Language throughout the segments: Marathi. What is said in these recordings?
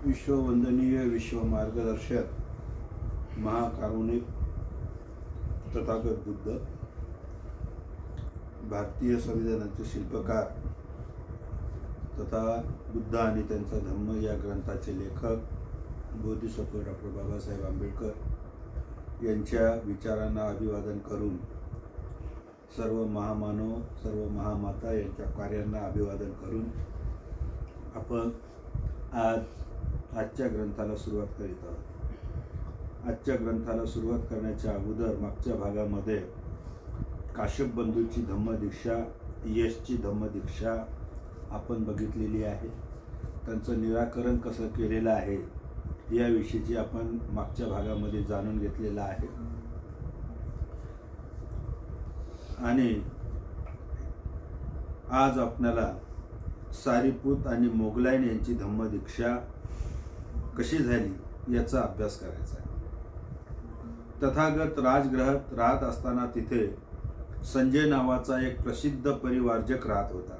विश्ववंदनीय विश्वमार्गदर्शक महाकारुणिक तथागत बुद्ध भारतीय संविधानाचे शिल्पकार तथा बुद्ध आणि त्यांचा धम्म या ग्रंथाचे लेखक बोधिसत्व डॉक्टर बाबासाहेब आंबेडकर यांच्या विचारांना अभिवादन करून सर्व महामानव सर्व महामाता यांच्या कार्यांना अभिवादन करून आपण आज आजच्या ग्रंथाला सुरुवात करीत आहोत. आजच्या ग्रंथाला सुरुवात करण्याच्या अगोदर मागच्या भागामध्ये काश्यप बंधूची धम्मदीक्षा यशची धम्मदीक्षा आपण बघितलेली आहे. त्यांचं निराकरण कसं केलेलं आहे याविषयीची आपण मागच्या भागामध्ये जाणून घेतलेलं आहे. आणि आज आपल्याला सारीपूत आणि मोगलाईन यांची धम्मदीक्षा कशी झाली याचा अभ्यास करायचा आहे. तथागत राजगृहात राहत असताना तिथे संजय नावाचा एक प्रसिद्ध परिवारजक राहत होता.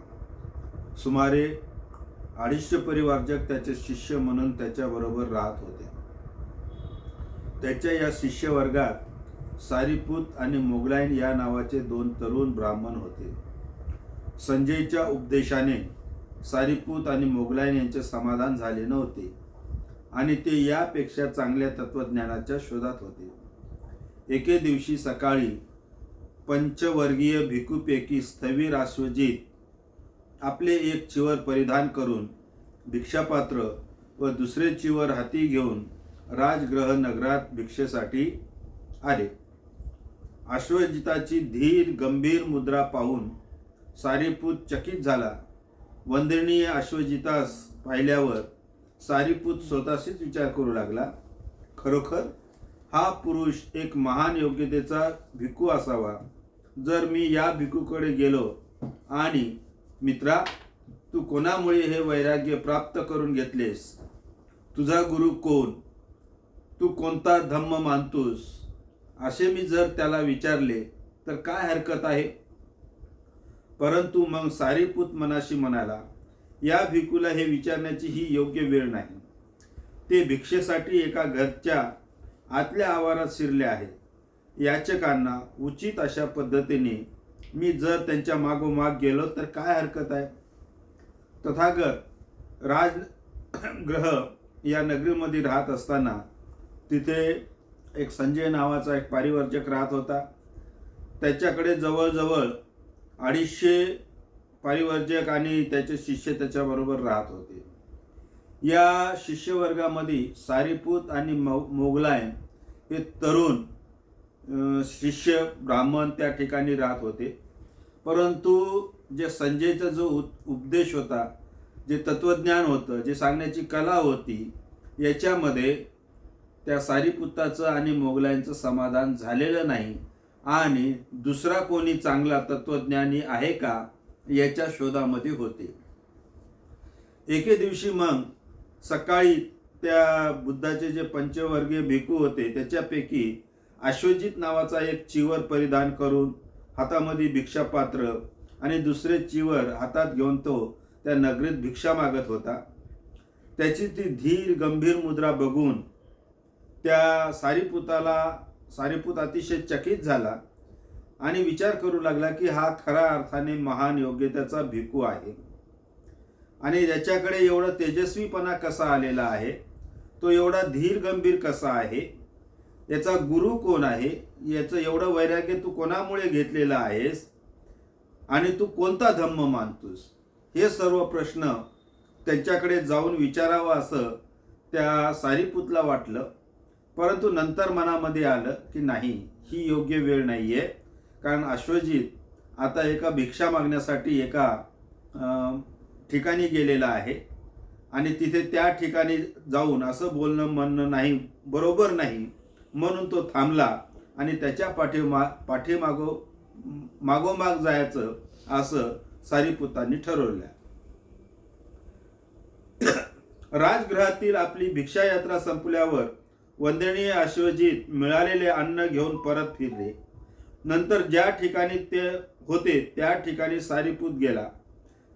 सुमारे अडीचशे परिवारजक त्याचे शिष्य म्हणून त्याच्याबरोबर राहत होते. त्याच्या या शिष्यवर्गात सारीपूत आणि मोगलाईन या नावाचे दोन तरुण ब्राह्मण होते. संजयच्या उपदेशाने सारीपूत आणि मोगलाईन यांचे समाधान झाले नव्हते. आणि ते यापेक्षा चांगल्या तत्वज्ञानाच्या शोधात होते. एके दिवशी सकाळी पंचवर्गीय भिकूपैकी स्थवीर आश्वजित आपले एक चिवर परिधान करून भिक्षापात्र व दुसरे चिवर हाती घेऊन राजग्रह नगरात भिक्षेसाठी आले. अश्वजिताची धीर गंभीर मुद्रा पाहून सारीपूत चकित झाला. वंदनीय अश्वजितास पाहिल्यावर सारीपूत स्वतःशीच विचार करू लागला. खरोखर हा पुरुष एक महान योग्यतेचा भिकू असावा. जर मी या भिकूकडे गेलो आणि मित्रा तू कोणामुळे हे वैराग्य प्राप्त करून घेतलेस? तुझा गुरु कोण? तू कोणता धम्म मानतोस? असे मी जर त्याला विचारले तर काय हरकत आहे? परंतु मग सारीपूत मनाशी म्हणाला या भिकूला हे विचारण्याची ही योग्य वेळ नाही. ते भिक्षेसाठी एका घरच्या आतल्या आवारात शिरले आहेत याचकांना उचित अशा पद्धतीने मी जर त्यांच्या मागोमाग गेलो तर काय हरकत आहे? तथागत राज ग्रह या नगरीमध्ये राहत असताना तिथे एक संजय नावाचा एक पारिवर्जक राहत होता. त्याच्याकडे जवळजवळ अडीचशे पारिवर्जक आणि त्याचे शिष्य त्याच्याबरोबर राहत होते. या शिष्यवर्गामध्ये सारीपूत आणि मो मोगलायन हे तरुण शिष्य ब्राह्मण त्या ठिकाणी राहत होते. परंतु जे संजयचा जो उपदेश होता जे तत्वज्ञान होतं जे सांगण्याची कला होती याच्यामध्ये त्या सारीपुताचं आणि मोगलांचं समाधान झालेलं नाही. आणि दुसरा कोणी चांगला तत्वज्ञानी आहे का? याच्या शोधामध्ये होते. एके दिवशी मग सकाळी त्या बुद्धाचे जे पंचवर्गीय भिकू होते त्याच्यापैकी अश्वजित नावाचा एक चिवर परिधान करून हातामध्ये भिक्षापात्र आणि दुसरे चिवर हातात घेऊन तो त्या नगरीत भिक्षा मागत होता. त्याची ती धीर गंभीर मुद्रा बघून त्या सारीपुताला सारीपूत अतिशय चकित झाला. आणि विचार करू लागला की हा खऱ्या अर्थाने महान योग्यतेचा भिकू आहे. आणि याच्याकडे एवढा तेजस्वीपणा कसा आलेला आहे? तो एवढा धीर गंभीर कसा आहे? याचा गुरु कोण आहे? याचं एवढं वैराग्य तू कोणामुळे घेतलेलं आहेस? आणि तू कोणता धम्म मानतोस? हे सर्व प्रश्न त्यांच्याकडे जाऊन विचारावं असं त्या सारीपुतला वाटलं. परंतु नंतर मनामध्ये आलं की नाही ही योग्य वेळ नाही आहे कारण अश्वजित आता एका भिक्षा मागण्यासाठी एका ठिकाणी गेलेला आहे. आणि तिथे त्या ठिकाणी जाऊन असं बोलणं म्हणणं नाही बरोबर नाही म्हणून तो थांबला. आणि त्याच्या पाठीमा पाठीमागो मागोमाग जायचं असं सारीपुतांनी ठरवलं. राजगृहातील आपली भिक्षा यात्रा संपल्यावर वंदनीय अश्वजित मिळालेले अन्न घेऊन परत फिरले. नंतर ज्या ठिकाणी ते होते त्या ठिकाणी सारीपूत गेला.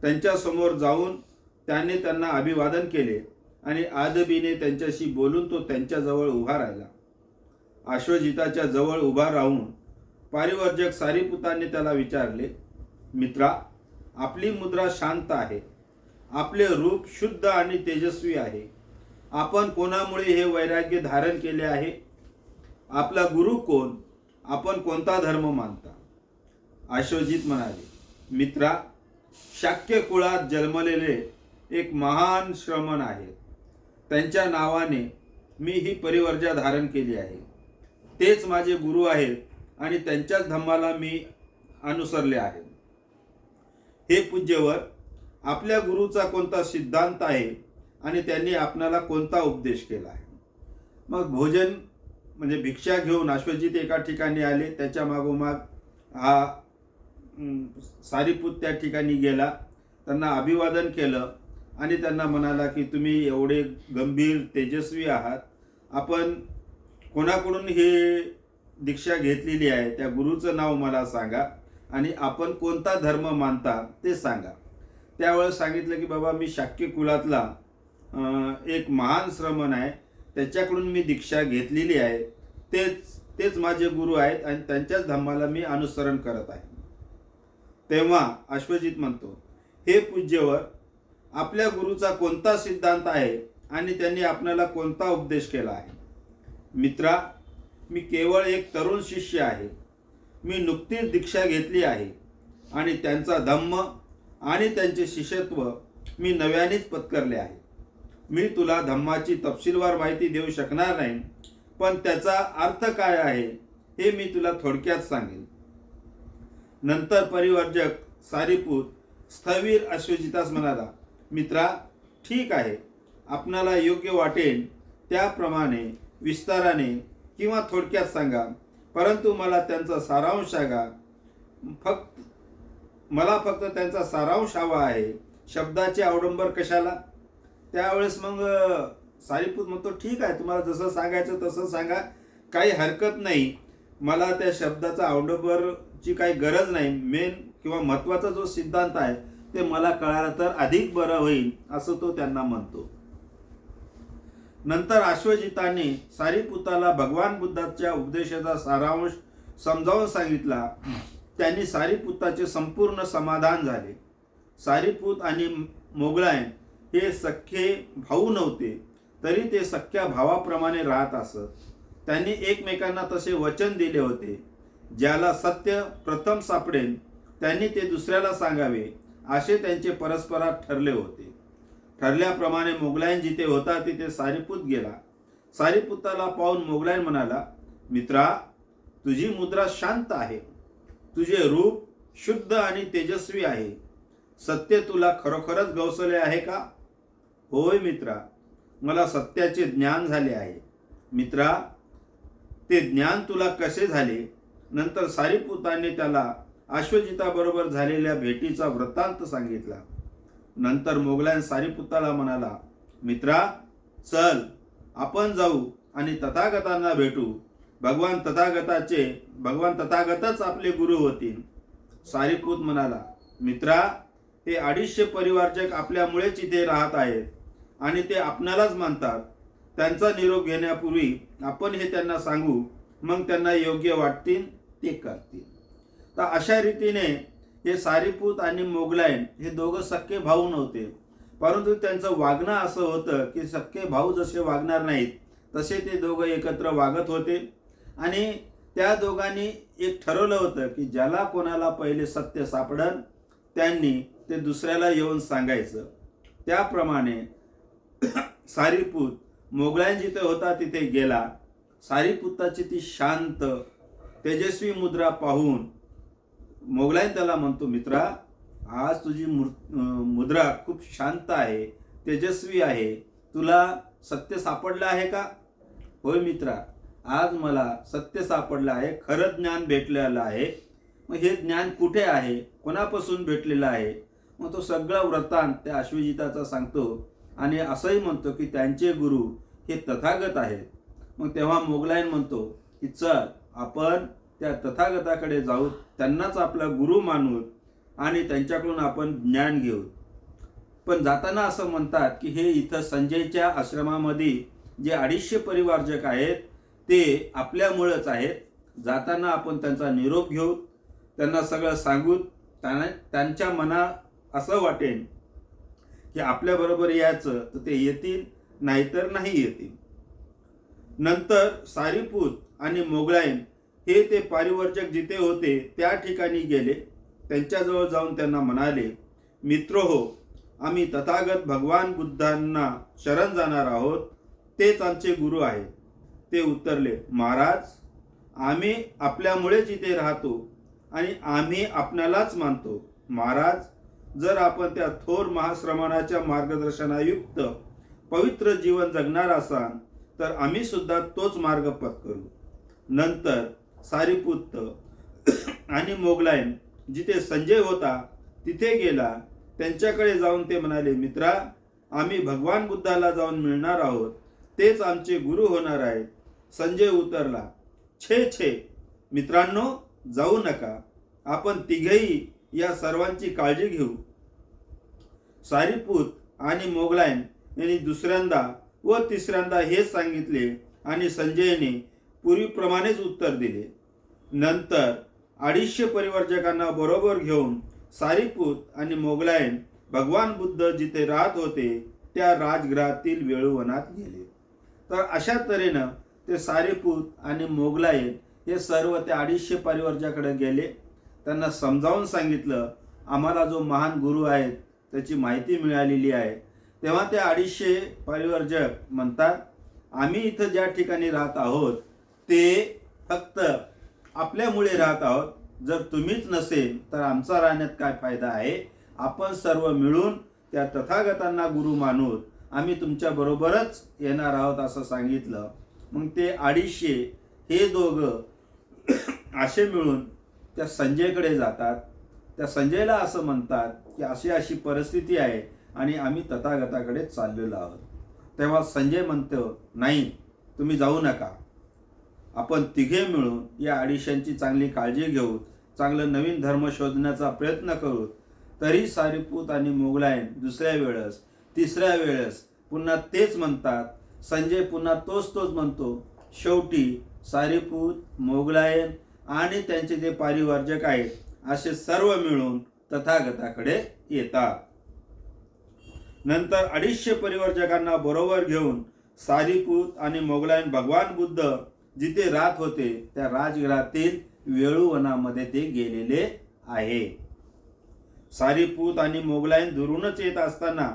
त्यांच्यासमोर जाऊन त्याने त्यांना अभिवादन केले आणि आदबीने त्यांच्याशी बोलून तो त्यांच्याजवळ उभा राहिला. अश्वजिताच्या जवळ उभा राहून पारिवर्जक सारीपुतांनी त्याला विचारले मित्रा आपली मुद्रा शांत आहे. आपले रूप शुद्ध आणि तेजस्वी आहे. आपण कोणामुळे हे वैराग्य धारण केले आहे? आपला गुरु कोण? आपण कोणता धर्म मानता? अश्वजित म्हणाले मित्रा शाक्य कुळात जन्मलेले एक महान श्रमण आहे. त्यांच्या नावाने मी ही परिवर्जा धारण केली आहे. तेच माझे गुरु आहेत आणि त्यांच्याच धम्माला मी अनुसरले आहे. हे पूज्यवर आपल्या गुरुचा कोणता सिद्धांत आहे आणि त्यांनी आपणाला कोणता उपदेश केला आहे? मग भोजन म्हणजे भिक्षा घेऊन अश्वजित एका ठिकाणी आले त्याच्या मागोमाग हा सारीपूत त्या ठिकाणी गेला. त्यांना अभिवादन केलं आणि त्यांना म्हणाला की तुम्ही एवढे गंभीर तेजस्वी आहात. आपण कोणाकडून हे दीक्षा घेतलेली आहे? त्या गुरुचं नाव मला सांगा आणि आपण कोणता धर्म मानता ते सांगा. त्यावेळेस सांगितलं की बाबा मी शाक्य कुलातला एक महान श्रमण आहे. त्याच्याकडून मी दीक्षा घेतलेली आहे. तेच तेच माझे गुरु आहेत आणि त्यांच्याच धम्माला मी अनुसरण करत आहे. तेव्हा अश्वजित म्हणतो हे पूज्यवर आपल्या गुरुचा कोणता सिद्धांत आहे आणि त्यांनी आपल्याला कोणता उपदेश केला आहे? मित्रा मी केवळ एक तरुण शिष्य आहे. मी नुकतीच दीक्षा घेतली आहे आणि त्यांचा धम्म आणि त्यांचे शिष्यत्व मी नव्यानेच पत्करले आहे. मी तुला धम्माची तपशीलवार माहिती देऊ शकणार नाही पण त्याचा अर्थ काय आहे हे मी तुला थोडक्यात सांगेन. नंतर परिवर्जक सारीपूत स्थवीर अश्वजितास म्हणाला मित्रा ठीक आहे. आपणाला योग्य वाटेल त्याप्रमाणे विस्ताराने किंवा थोडक्यात सांगा परंतु मला त्यांचा सारांश सांगा. फक्त मला फक्त त्यांचा सारांश हवा आहे. शब्दाचे अवडंबर कशाला? त्यावेळेस मग सारीपूत म्हणतो ठीक आहे तुम्हाला जसं सांगायचं तसं सांगा. काही हरकत नाही. मला त्या शब्दाचा अवडंबरची काही गरज नाही. मेन किंवा महत्त्वाचा जो सिद्धांत आहे ते मला कळालं तर अधिक बरं होईल असं तो त्यांना म्हणतो. नंतर अश्वजिताने सारीपुताला भगवान बुद्धाच्या उपदेशाचा सारांश समजावून सांगितला. त्यांनी सारीपुताचे संपूर्ण समाधान झाले. सारीपूत आणि मोगलायन हे सख्खे भाऊ नव्हते तरी ते सख्ख्या भावाप्रमाणे राहत असत. त्यांनी एकमेकांना तसे वचन दिले होते ज्याला सत्य प्रथम सापडेल त्यांनी ते दुसऱ्याला सांगावे असे त्यांचे परस्परात ठरले होते. ठरल्याप्रमाणे मोगलायन जिथे होता तिथे सारीपूत गेला. सारीपुताला पाहून मोगलायन म्हणाला मित्रा तुझी मुद्रा शांत आहे. तुझे रूप शुद्ध आणि तेजस्वी आहे. सत्य तुला खरोखरच गवसले आहे का? होय मित्रा मला सत्याचे ज्ञान झाले आहे. मित्रा ते ज्ञान तुला कसे झाले? नंतर सारीपुताने त्याला अश्वजिताबरोबर झालेल्या भेटीचा वृत्तांत सांगितला. नंतर मोगलायन सारीपुताला म्हणाला मित्रा चल आपण जाऊ आणि तथागतांना भेटू. भगवान तथागताचे भगवान तथागतच आपले गुरु होतील. सारीपूत म्हणाला मित्रा ते अडीचशे परिवारजक आपल्यामुळेच इथे राहत आहेत. आणि ते आपणालाच मानतात. त्यांचा निरोप घेण्यापूर्वी आपण हे त्यांना सांगू मग त्यांना योग्य वाटतील ते करतील. तर अशा रीतीने हे सारीपूत आणि मोगलायन हे दोघं सख्खे भाऊ नव्हते. परंतु त्यांचं वागणं असं होतं की सख्खे भाऊ जसे वागणार नाहीत तसे ते दोघं एकत्र वागत होते. आणि त्या दोघांनी एक ठरवलं होतं की ज्याला कोणाला पहिले सत्य सापडन त्यांनी ते दुसऱ्याला येऊन सांगायचं. त्याप्रमाणे सारीपूत मोगलायन जिथे होता तिथे गेला. सारीपुताची ती शांत तेजस्वी मुद्रा पाहून मोगलाईन त्याला म्हणतो मित्रा आज तुझी मुद्रा खूप शांत आहे तेजस्वी आहे. तुला सत्य सापडलं आहे का? होय मित्रा आज मला सत्य सापडलं आहे खरं ज्ञान भेटलेलं आहे. मग हे ज्ञान कुठे आहे? कोणापासून भेटलेलं आहे? मग तो सगळा वृत्तांत त्या अश्वजिताचा सांगतो आणि असंही म्हणतो की त्यांचे गुरु हे तथागत आहेत. मग तेव्हा मोगलायन म्हणतो की चल आपण त्या तथागताकडे जाऊ त्यांनाच आपला गुरु मानू आणि त्यांच्याकडून आपण ज्ञान घेऊ. पण जाताना असं म्हणतात की हे इथं संजयच्या आश्रमामध्ये जे अडीचशे परिवारजक आहेत ते आपल्यामुळेच आहेत. जाताना आपण त्यांचा निरोप घेऊ त्यांना सगळं सांगू त्यांना त्यांच्या मना असं वाटेन की आपल्याबरोबर यायचं तर ते येतील नाहीतर नाही येतील. नंतर सारीपूत आणि मोगलायन हे ते पारिवर्जक जिथे होते त्या ठिकाणी गेले. त्यांच्याजवळ जाऊन त्यांना म्हणाले मित्र हो आम्ही तथागत भगवान बुद्धांना शरण जाणार आहोत. तेच आमचे गुरु आहेत. ते उत्तरले महाराज आम्ही आपल्यामुळेच इथे राहतो आणि आम्ही आपणालाच मानतो. महाराज जर आपण त्या थोर महाश्रमणाच्या मार्गदर्शनायुक्त पवित्र जीवन जगणार असाल तर आम्ही सुद्धा तोच मार्ग पत्करू नंतर सारीपुत्त आणि मोगलायन जिथे संजय होता तिथे गेला. त्यांच्याकडे जाऊन ते म्हणाले मित्रा आम्ही भगवान बुद्धाला जाऊन मिळणार आहोत. तेच आमचे गुरु होणार आहेत. संजय उतरला. छे छे मित्रांनो जाऊ नका. आपण तिघेही या सर्वांची काळजी घेऊ. सारीपूत आणि मोगलायन यांनी दुसऱ्यांदा व तिसऱ्यांदा हेच सांगितले आणि संजयने पूर्वीप्रमाणेच उत्तर दिले. नंतर अडीचशे परिवर्जकांना बरोबर घेऊन सारीपूत आणि मोगलायन भगवान बुद्ध जिथे राहत होते त्या राजगृहातील वेळुवनात गेले. तर अशा तऱ्हेनं ते सारीपूत आणि मोगलायन हे सर्व त्या अडीचशे परिवर्जाकडे गेले. त्यांना समजावून सांगितलं आम्हाला जो महान गुरु आहेत त्याची माहिती मिळालेली आहे. तेव्हा ते अडीचशे परिवर्जक म्हणतात आम्ही इथं ज्या ठिकाणी राहत आहोत ते फक्त आपल्यामुळे राहत आहोत. जर तुम्हीच नसेल तर आमचा राहण्यात काय फायदा आहे? आपण सर्व मिळून त्या तथागतांना गुरु मानून आम्ही तुमच्या बरोबरच येणार आहोत असं सांगितलं. मग ते अडीचशे हे दोघं असे मिळून त्या संजयकडे जातात. त्या संजयला असं म्हणतात की अशी अशी परिस्थिती आहे आणि आम्ही तथागताकडे चाललेलो आहोत. तेव्हा संजय म्हणतो नाही तुम्ही जाऊ नका. आपण तिघे मिळून या अडिशनची चांगली काळजी घेऊ चांगलं नवीन धर्म शोधण्याचा प्रयत्न करू. तरी सारीपूत आणि मोगलायन दुसऱ्या वेळेस तिसऱ्या वेळेस पुन्हा तेच म्हणतात. संजय पुन्हा तोच तोच म्हणतो. शेवटी सारीपूत मोगलायन आणि त्यांचे जे पारिवार्जक आहेत असे सर्व मिळून तथागताकडे येतात. नंतर अडीचशे परिवर्जकांना बरोबर घेऊन सारीपूत आणि मोगलायन भगवान बुद्ध जिथे राहत होते त्या राजगृहातील वेळुवनामध्ये ते गेलेले आहे. सारीपूत आणि मोगलायन दुरूनच येत असताना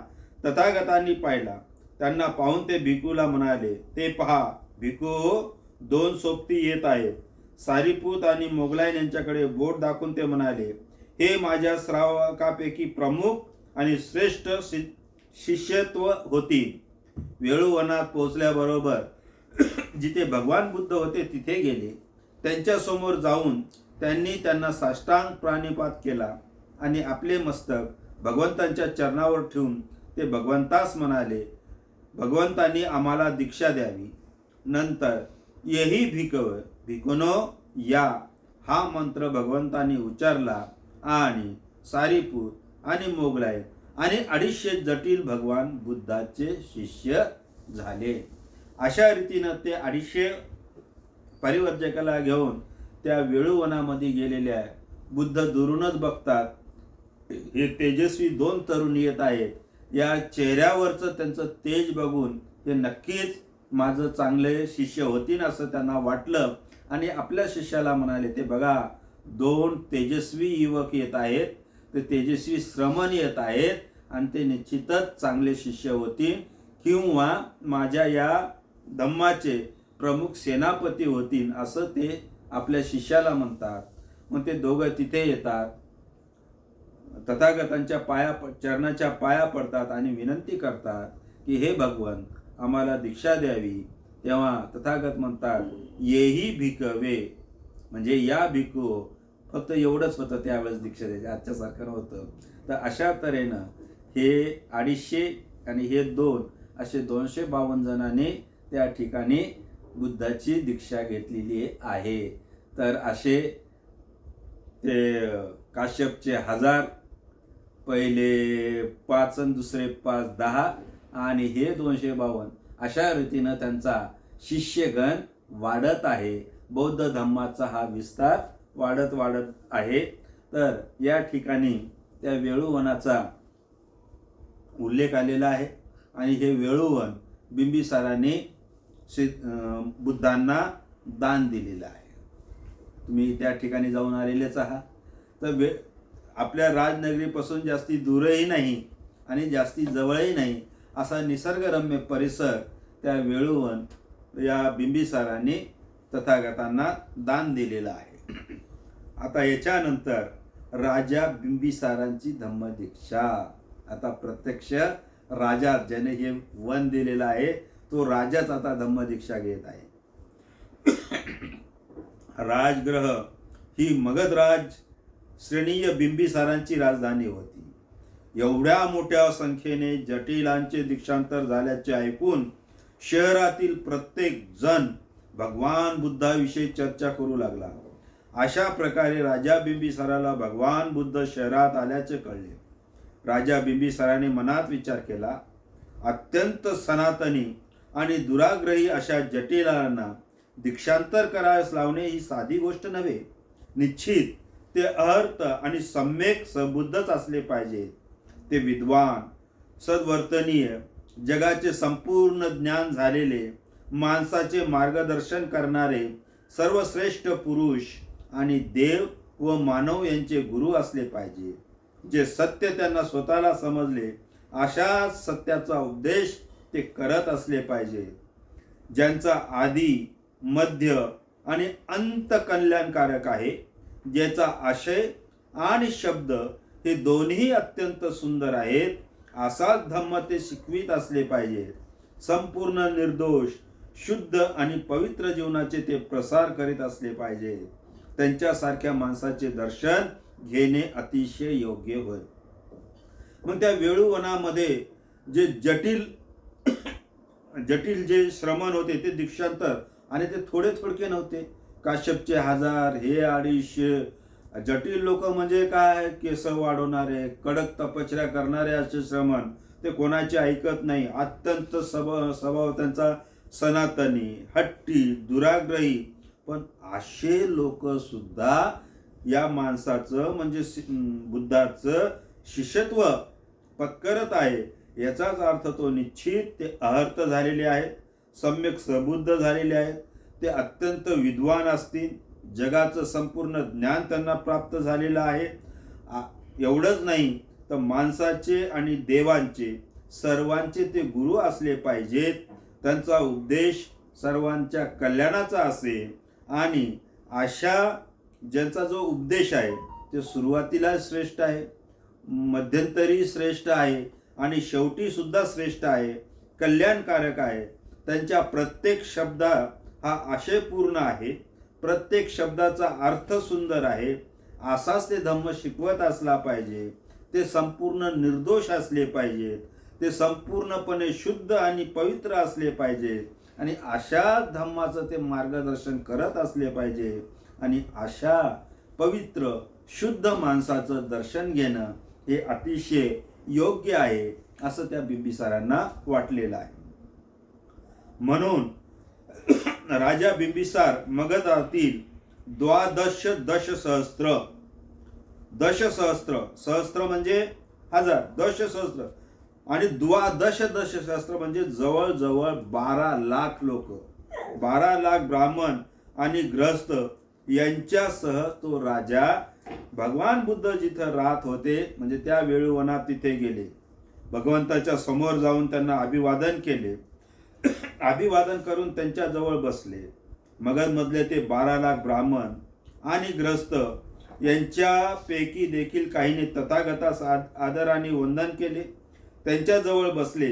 तथागतांनी पाहिला. त्यांना पाहून ते भिकूला म्हणाले ते पहा भिकू दोन सोबती येत आहेत. सारीपूत आणि मोगलायन यांच्याकडे बोट दाखवून ते म्हणाले हे माझ्या श्रावकापैकी प्रमुख आणि श्रेष्ठ शि शिष्यत्व होती. वेळुवनात पोचल्याबरोबर जिथे भगवान बुद्ध होते तिथे गेले. त्यांच्यासमोर जाऊन त्यांनी त्यांना साष्टांग प्राणिपात केला आणि आपले मस्तक भगवंतांच्या चरणावर ठेवून ते भगवंतास म्हणाले भगवंतांनी आम्हाला दीक्षा द्यावी. नंतर येही भिकव भिकुनो या. हा मंत्र भगवंतांनी उच्चारला आणि सारीपूत आणि मोगलाय आणि अडीचशे जटिल भगवान बुद्धाचे शिष्य झाले. अशा रीतीनं ते अडीचशे परिवर्जकाला घेऊन त्या वेळुवनामध्ये गेलेले आहे बुद्ध दुरूनच बघतात हे तेजस्वी दोन तरुण येत आहेत. या चेहऱ्यावरचं त्यांचं तेज बघून ते नक्कीच माझं चांगले शिष्य होतील असं त्यांना वाटलं. आणि आपल्या शिष्याला म्हणाले ते बघा दोन तेजस्वी युवक येत आहेत. ते तेजस्वी श्रमण येत आहेत आणि ते निश्चितच चांगले शिष्य होतील. किंवा माझ्या या धम्माचे प्रमुख सेनापती होतील असं ते आपल्या शिष्याला म्हणतात. मग ते दोघं तिथे येतात. तथागतांच्या पाया चरणाच्या पाया पडतात आणि विनंती करतात की हे भगवंत आम्हाला दीक्षा द्यावी. तेव्हा तथागत म्हणतात येही भिकवे. म्हणजे या भिकू फक्त एवढंच होतं त्यावेळेस दीक्षा द्यायची आजच्यासारखं नव्हतं. तर अशा तऱ्हेनं हे अडीचशे आणि हे दोन असे दोनशे बावन्न जणांनी त्या ठिकाणी बुद्धाची दीक्षा घेतलेली आहे. तर असे ते काश्यपचे हजार पहिले पाच आणि दुसरे पाच दहा आणि हे दोनशे बावन्न. अशा रीतीनं त्यांचा शिष्यगण वाढत आहे. बौद्ध धम्माचा हा विस्तार वाढत वाढत आहे. तर या ठिकाणी त्या वेळुवनाचा उल्लेख आलेला आहे. आणि हे वेळुवन बिंबिसाराने श्री बुद्धांना दान दिलेलं आहे. तुम्ही त्या ठिकाणी जाऊन आलेलेच आहात. तर वे आपल्या राजनगरीपासून जास्ती दूरही नाही आणि जास्ती जवळही नाही. असा निसर्गरम्य परिसर त्या वेळुवन या बिंबिसाराने तथागतांना दान दिलेलं आहे. आता याच्यानंतर राजा बिंबिसारांची धम्मदीक्षा. आता प्रत्यक्ष राजा ज्याने हे वन दिलेलं आहे तो राजाच आता धम्मदीक्षा घेत आहे. राजग्रह ही मगधराज श्रेणीय बिंबिसारांची राजधानी होती. एवढ्या मोठ्या संख्येने जटिलांचे दीक्षांतर झाल्याचे ऐकून शहरातील प्रत्येक जण भगवान बुद्धाविषयी चर्चा करू लागला. अशा प्रकारे राजा बिंबिसाराला भगवान बुद्ध शहरात आल्याचे कळले. राजा बिंबिसाराने मनात विचार केला अत्यंत सनातनी आणि दुराग्रही अशा जटिलांना दीक्षांतर करायस लावणे ही साधी गोष्ट नव्हे. निश्चित ते अर्थ आणि सम्यक सबुद्धच असले पाहिजे ते विद्वान सद्वर्तनीय जगाचे संपूर्ण ज्ञान झालेले माणसाचे मार्गदर्शन करणारे सर्वश्रेष्ठ पुरुष आणि देव व मानव यांचे गुरु असले पाहिजे. जे सत्य त्यांना स्वतःला समजले अशा सत्याचा उपदेश ते करत असले पाहिजे. ज्यांचा आधी मध्य आणि अंत कल्याणकारक आहे ज्याचा आशय आणि शब्द हे दोन्ही अत्यंत सुंदर आहेत असाच धम्म ते शिकवित असले पाहिजे. संपूर्ण निर्दोष शुद्ध आणि पवित्र जीवनाचे ते प्रसार करीत असले पाहिजे. त्यांच्यासारख्या माणसाचे दर्शन घेणे अतिशय योग्य होय. मग त्या वेळुवनामध्ये जे जटिल जटिल जे श्रमण होते ते दीक्षांतर आणि ते थोडे थोडके नव्हते. काश्यपचे हजार हे अडीचशे जटिल लोक म्हणजे काय? केस वाढवणारे कडक तपश्चर्या करणारे असे श्रमण ते कोणाचे ऐकत नाही. अत्यंत स्वभाव स्वभाव त्यांचा सनातनी हट्टी दुराग्रही. पण असे लोक सुद्धा या माणसाचं म्हणजे बुद्धाचं शिष्यत्व पत्करत आहे. याचाच अर्थ तो निश्चित ते अहर्त झालेले आहेत सम्यक सबुद्ध झालेले आहेत ते अत्यंत विद्वान असतील. जगाचं संपूर्ण ज्ञान त्यांना प्राप्त झालेलं आहे. एवढंच नाही तर माणसाचे आणि देवांचे सर्वांचे ते गुरु असले पाहिजेत. त्यांचा उपदेश सर्वांच्या कल्याणाचा असेल आणि अशा ज्यांचा जो उपदेश आहे ते सुरुवातीला श्रेष्ठ आहे मध्यंतरी श्रेष्ठ आहे आणि शेवटीसुद्धा श्रेष्ठ आहे कल्याणकारक आहे. त्यांच्या प्रत्येक शब्द हा आशयपूर्ण आहे. प्रत्येक शब्दाचा अर्थ सुंदर आहे असाच ते धम्म शिकवत असला पाहिजे ते संपूर्ण निर्दोष असले पाहिजेत ते संपूर्णपणे शुद्ध आणि पवित्र असले पाहिजे आणि अशा धम्माचं ते मार्गदर्शन करत असले पाहिजे आणि अशा पवित्र शुद्ध माणसाचं दर्शन घेणं हे अतिशय योग्य आहे असं त्या बिंबिसारांना वाटलेलं आहे. म्हणून राजा बिंबिसार मगधातील द्वादश दश सहस्त्र दश सहस्त्र सहस्त्र म्हणजे हजार. दश सहस्त्र आणि द्वादश दश सहस्त्र म्हणजे जवळजवळ बारा लाख लोक. बारा लाख ब्राह्मण आणि ग्रस्त यांच्यासह तो राजा भगवान बुद्ध जिथं राहत होते म्हणजे त्या वेळुवनात तिथे गेले. भगवंताच्या समोर जाऊन त्यांना अभिवादन केले. अभिवादन करून त्यांच्याजवळ बसले. मगधमधले ते बारा लाख ब्राह्मण आणि ग्रस्त यांच्यापैकी देखील काहीने तथागतास आद- आदराने वंदन केले. त्यांच्याजवळ बसले.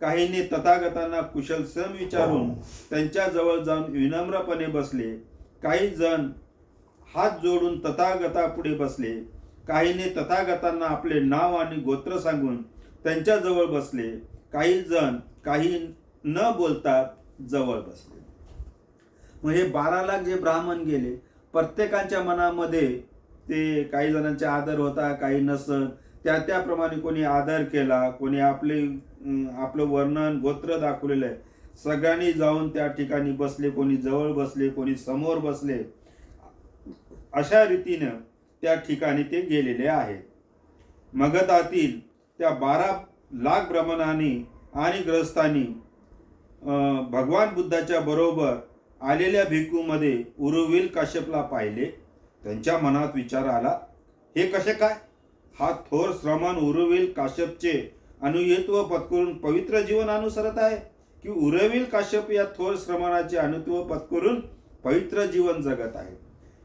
काहीने तथागतांना कुशल श्रम विचारून त्यांच्याजवळ जाऊन विनम्रपणे बसले. काही जण हात जोडून तथागतापुढे बसले. काहीने तथागतांना आपले नाव आणि गोत्र सांगून त्यांच्याजवळ बसले. काही जण काही न बोलता जवळ बसले. मग हे बारा लाख जे ब्राह्मण गेले प्रत्येकाच्या मनामध्ये ते काही जणांचा आदर होता काही नसत त्या त्याप्रमाणे कोणी आदर केला कोणी आपले आपलं वर्णन गोत्र दाखवलेलं आहे. सगळ्यांनी जाऊन त्या ठिकाणी बसले कोणी जवळ बसले कोणी समोर बसले. अशा रीतीनं त्या ठिकाणी ते गेलेले आहेत. मगधातील त्या बारा लाख ब्राह्मणांनी आणि ग्रस्तांनी भगवान बुद्धाच्या बरोबर आलेल्या भिक्खूमध्ये उरुविल काश्यपला पाहिले. त्यांच्या मनात विचार आला हे कसे काय? हा थोर श्रमण उरुविल काश्यपचे अनुयत्व पत्करून पवित्र जीवन अनुसरत आहे? की उरविल काश्यप या थोर श्रमणाचे अनुत्व पत्करून पवित्र जीवन जगत आहे?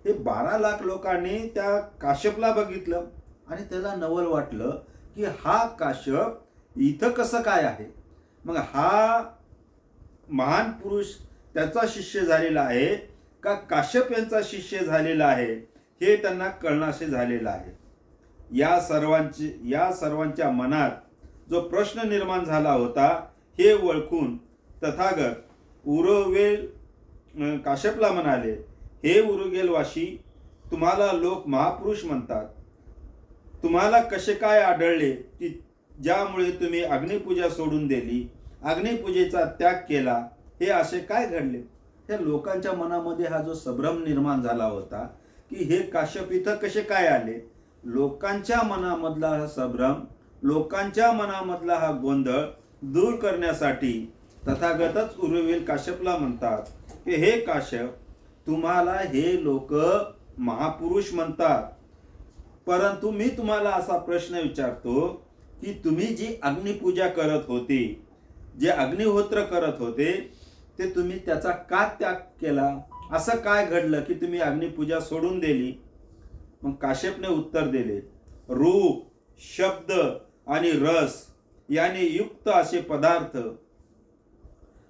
हे बारा लाख लोकांनी त्या काश्यपला बघितलं आणि त्याला नवल वाटलं की हा काश्यप इथं कसं काय आहे? मग हा महान पुरुष त्याचा शिष्य झालेला आहे का काश्यप यांचा शिष्य झालेला आहे हे त्यांना कळणासे झालेलं आहे. या सर्वांची या सर्वांच्या मनात जो प्रश्न निर्माण झाला होता हे ओळखून तथागत उरवेल काश्यपला म्हणाले हे उरुगेलवाशी तुम्हाला लोक महापुरुष म्हणतात. तुम्हाला कसे काय आढळले की ज्यामुळे तुम्ही अग्निपूजा सोडून दिली? अग्निपूजेचा त्याग केला हे असे काय घडले? त्या लोकांच्या मनामध्ये हा जो संभ्रम निर्माण झाला होता की हे काश्यप इथं कसे काय आले? लोकांच्या मनामधला हा संभ्रम लोकांच्या मनामधला हा गोंधळ दूर करण्यासाठी तथागतच उर्ववील काश्यपला म्हणतात की हे काश्यप तुम्हाला हे लोक महापुरुष म्हणतात. परंतु मी तुम्हाला असा प्रश्न विचारतो की तुम्ही जी अग्निपूजा करत होती जे अग्निहोत्र करत होते ते तुम्ही त्याचा का त्याग केला? असं काय घडलं की तुम्ही अग्निपूजा सोडून दिली? मग काश्यपने उत्तर दिले रूप शब्द आणि रस याने युक्त असे पदार्थ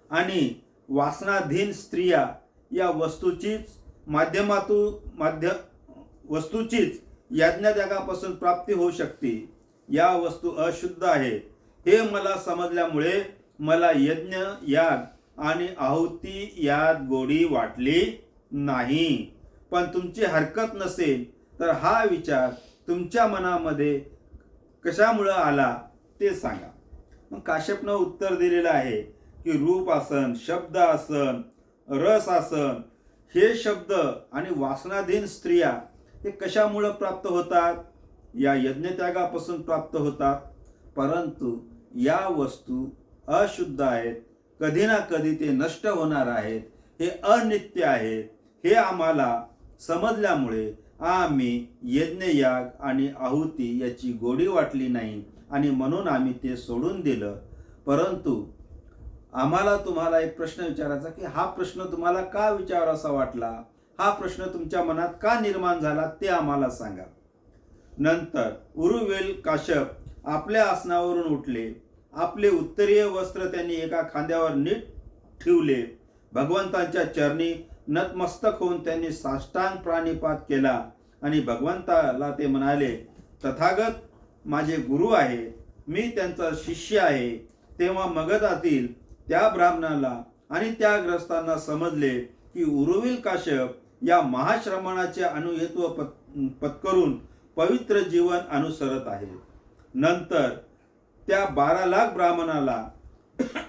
आणि वासनाधीन स्त्रिया या वस्तूचीच माध्यमातून माध्य वस्तूचीच यज्ञत्यागापासून प्राप्ती होऊ शकते. या वस्तू अशुद्ध आहेत. हे मला समजल्यामुळे मला यज्ञ याद आणि आहुती याद गोडी वाटली नाही. पण तुमची हरकत नसेल तर हा विचार तुमच्या मनामध्ये कशामुळं आला ते सांगा. मग काश्यपनं उत्तर दिलेलं आहे की रूप आसन शब्द आसन रस आसन हे शब्द आणि वासनाधीन स्त्रिया हे कशामुळं प्राप्त होतात? या यज्ञत्यागापासून प्राप्त होतात. परंतु या वस्तू अशुद्ध आहेत. कधी ना कधी ते नष्ट होणार आहेत. हे अनित्य आहेत हे आम्हाला समजल्यामुळे आम्ही यज्ञयाग आणि आहुती याची गोडी वाटली नाही आणि म्हणून आम्ही ते सोडून दिलं. परंतु आम्हाला तुम्हाला एक प्रश्न विचारायचा की हा प्रश्न तुम्हाला का विचारासा वाटला? हा प्रश्न तुमच्या मनात का निर्माण झाला ते आम्हाला सांगा. नंतर उरुवेल काश्यप आपल्या आसनावरून उठले. आपले उत्तरीय वस्त्र त्यांनी एका खांद्यावर नीट ठेवले. भगवंतांच्या चरणी नतमस्तक होऊन त्यांनी साष्टांग प्राणिपात केला आणि भगवंताला ते म्हणाले तथागत माझे गुरु आहे मी त्यांचा शिष्य आहे. तेव्हा मगधातील त्या ब्राह्मणाला आणि त्या ग्रस्तांना समजले की उरुविल काश्यप या महाश्रमणाचे अनुहेत्व पत पत्करून पवित्र जीवन अनुसरत आहे. नंतर त्या बारा लाख ब्राह्मणाला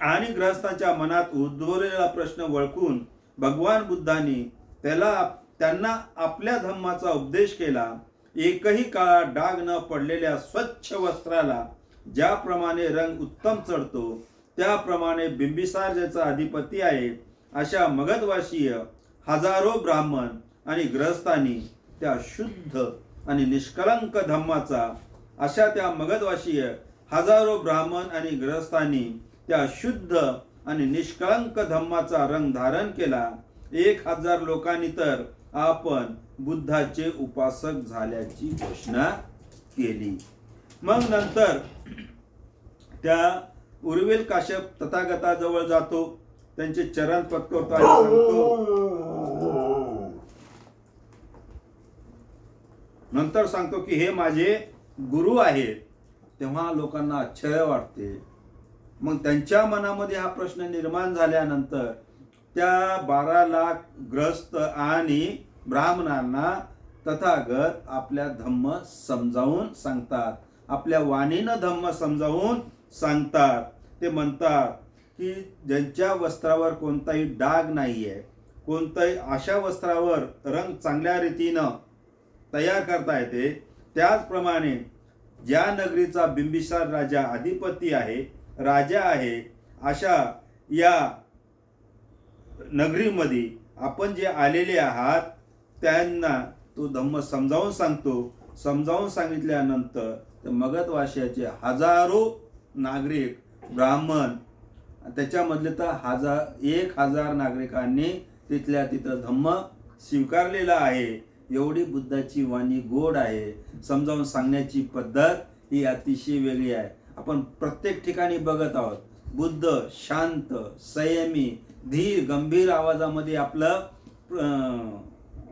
आणि ग्रस्ताच्या मनात उद्भवलेला प्रश्न ओळखून भगवान बुद्धांनी त्याला त्यांना आपल्या धम्माचा उपदेश केला. एकही काळा डाग न पडलेल्या स्वच्छ वस्त्राला ज्याप्रमाणे रंग उत्तम चढतो त्याप्रमाणे बिंबिसार ज्याचा अधिपती आहे अशा मगधवासीय हजारो ब्राह्मण आणि ग्रहस्थांनी त्या शुद्ध आणि निष्कलंक धम्माचा अशा त्या मगधवासीय हजारो ब्राह्मण आणि ग्रहस्थांनी त्या शुद्ध आणि निष्कळंक धम्माचा रंग धारण केला. एक हजार लोकांनी तर आपण बुद्धाचे उपासक झाल्याची घोषणा केली. मग नंतर त्या उर्वेल काश्यप तथागताजवळ जातो. त्यांचे चरण पत्करतो आणि सांगतो नंतर सांगतो की हे माझे गुरु आहेत. तेव्हा लोकांना आश्चर्य वाटते. मग त्यांच्या मनामध्ये हा प्रश्न निर्माण झाल्यानंतर त्या बारा लाख ग्रस्त आणि ब्राह्मणांना तथागत आपल्या धम्म समजावून सांगतात. आपल्या वाणीनं धम्म समजावून सांगतात. ते म्हणतात की ज्यांच्या वस्त्रावर कोणताही डाग नाही आहे कोणताही अशा वस्त्रावर रंग चांगल्या रीतीनं तयार करता येते त्याचप्रमाणे ज्या नगरीचा बिंबिसार राजा अधिपती आहे राजा आहे अशा या नगरीमध्ये आपण जे आलेले आहात त्यांना तो धम्म समजावून सांगतो. समजावून सांगितल्यानंतर तर मगधवाशियाचे हजारो नागरिक ब्राह्मण त्याच्यामधले तर हजार एक हजार नागरिकांनी तिथल्या तिथं धम्म स्वीकारलेला आहे. एवढी बुद्धाची वाणी गोड आहे. समजावून सांगण्याची पद्धत ही अतिशय वेगळी आहे. आपण प्रत्येक ठिकाणी बघत आहोत. बुद्ध शांत संयमी धीर गंभीर आवाजामध्ये आपलं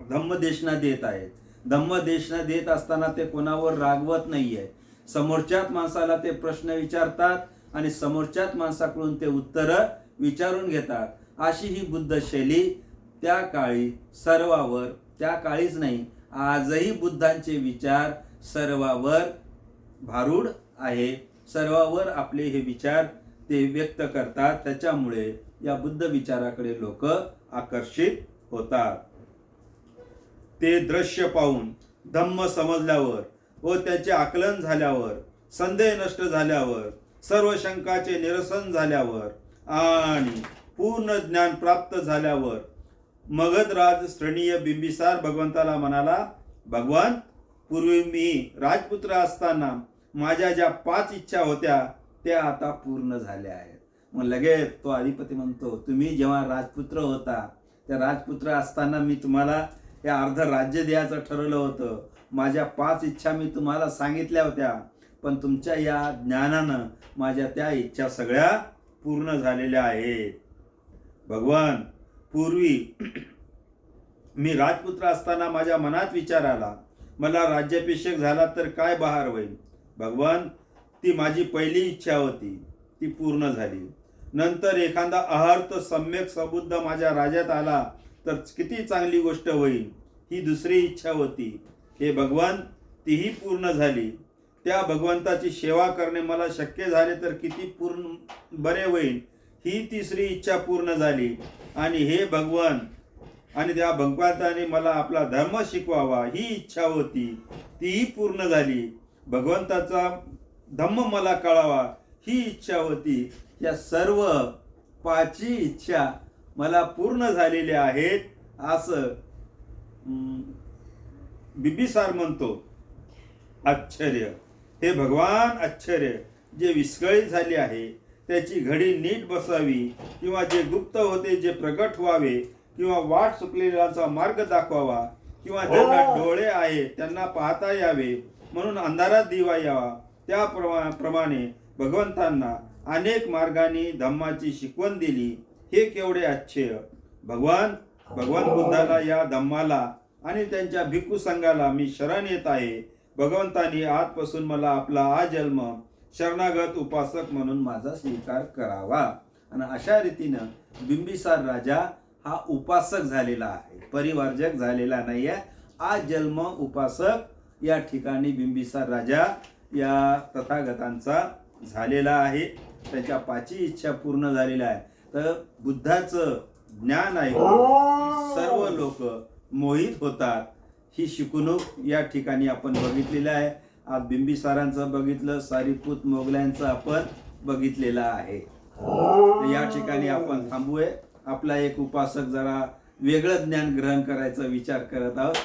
धम्मदेशना देत आहेत. धम्मदेशना देत असताना ते कोणावर रागवत नाहीये. समोरच्याच माणसाला ते प्रश्न विचारतात आणि समोरच्याच माणसाकडून ते उत्तर विचारून घेतात. अशी ही बुद्ध शैली त्या काळी सर्वावर त्या काळीच नाही आजही बुद्धांचे विचार सर्वावर भारूड आहे. सर्वावर आपले हे विचार ते व्यक्त करतात. त्याच्यामुळे या बुद्ध विचाराकडे लोक आकर्षित होतात. ते दृश्य पाहून धम्म समजल्यावर व त्याचे आकलन झाल्यावर संदेह नष्ट झाल्यावर सर्व शंकाचे निरसन झाल्यावर आणि पूर्ण ज्ञान प्राप्त झाल्यावर मगधराज श्रेणीय बिंबिसार भगवंताला म्हणाला भगवान पूर्वी मी राजपुत्र असताना माझ्या ज्या पाच इच्छा होत्या त्या आता पूर्ण झाल्या आहेत. मग लगेच तो अधिपती म्हणतो तुम्ही जेव्हा राजपुत्र होता त्या राजपुत्र असताना मी तुम्हाला हे अर्ध राज्य द्यायचं ठरवलं होतं. माझ्या पाच इच्छा मी तुम्हाला सांगितल्या होत्या पण तुमच्या या ज्ञानानं माझ्या त्या इच्छा सगळ्या पूर्ण झालेल्या आहेत. भगवान पूर्वी मी राजपुत्र असताना माझ्या मनात विचार आला मला राज्याभिषेक झाला तर काय बहार होईल? भगवान ती माझी पहिली इच्छा होती ती पूर्ण झाली. नंतर एखादा अहर्थ सम्यक सबुद्ध माझ्या राज्यात आला तर किती चांगली गोष्ट होईल? ही दुसरी इच्छा होती. हे भगवान तीही पूर्ण झाली. त्या भगवंताची सेवा करणे मला शक्य झाले तर किती पूर्ण बरे होईल? ही तिसरी इच्छा पूर्ण झाली. आणि हे भगवान आणि त्या भगवंताने मला आपला धर्म शिकवावा ही इच्छा होती. तीही पूर्ण झाली. भगवंताचा धम्म मला कळावा ही इच्छा होती. या सर्व पाचही इच्छा मला पूर्ण झालेल्या आहेत असं बिबिसार म्हणतो. आश्चर्य. हे भगवान आश्चर्य. जे विस्कळीत झाले आहे त्याची घडी नीट बसावी किंवा जे गुप्त होते जे प्रगट व्हावे किंवा वाट चुकलेल्याचा मार्ग दाखवावा किंवा ज्यांना डोळे आहे त्यांना पाहता यावे. म्हणून अंधारात दिवा यावा. त्या प्रमा- प्रमाणे भगवंतांना अनेक मार्गाने धम्माची शिकवण दिली. हे केवढे आश्चर्य भगवान भगवान बुद्धाला या धम्माला आणि त्यांच्या भिक्खू संघाला मी शरण येत आहे. भगवंतानी आजपासून मला आपला हा जन्म शरणागत उपासक म्हणून माझा स्वीकार करावा. आणि अशा रीतीनं बिंबिसार राजा हा उपासक झालेला आहे. परिवारजक झालेला नाही आहे आज जन्म उपासक या ठिकाणी बिंबिसार राजा या तथागतांचा झालेला आहे. त्याच्या पाची इच्छा पूर्ण झालेल्या आहे तर बुद्धाचं ज्ञान आहे. सर्व लोक मोहित होतात. ही शिकवणूक या ठिकाणी आपण बघितलेलं आहे. बिंबिसारांचं बघितलं सारीपूत मोगल्यांचं आपण बघितलेलं आहे. या ठिकाणी आपण थांबूये. आपला एक उपासक जरा वेगळं ज्ञान ग्रहण करायचा विचार करत आहोत.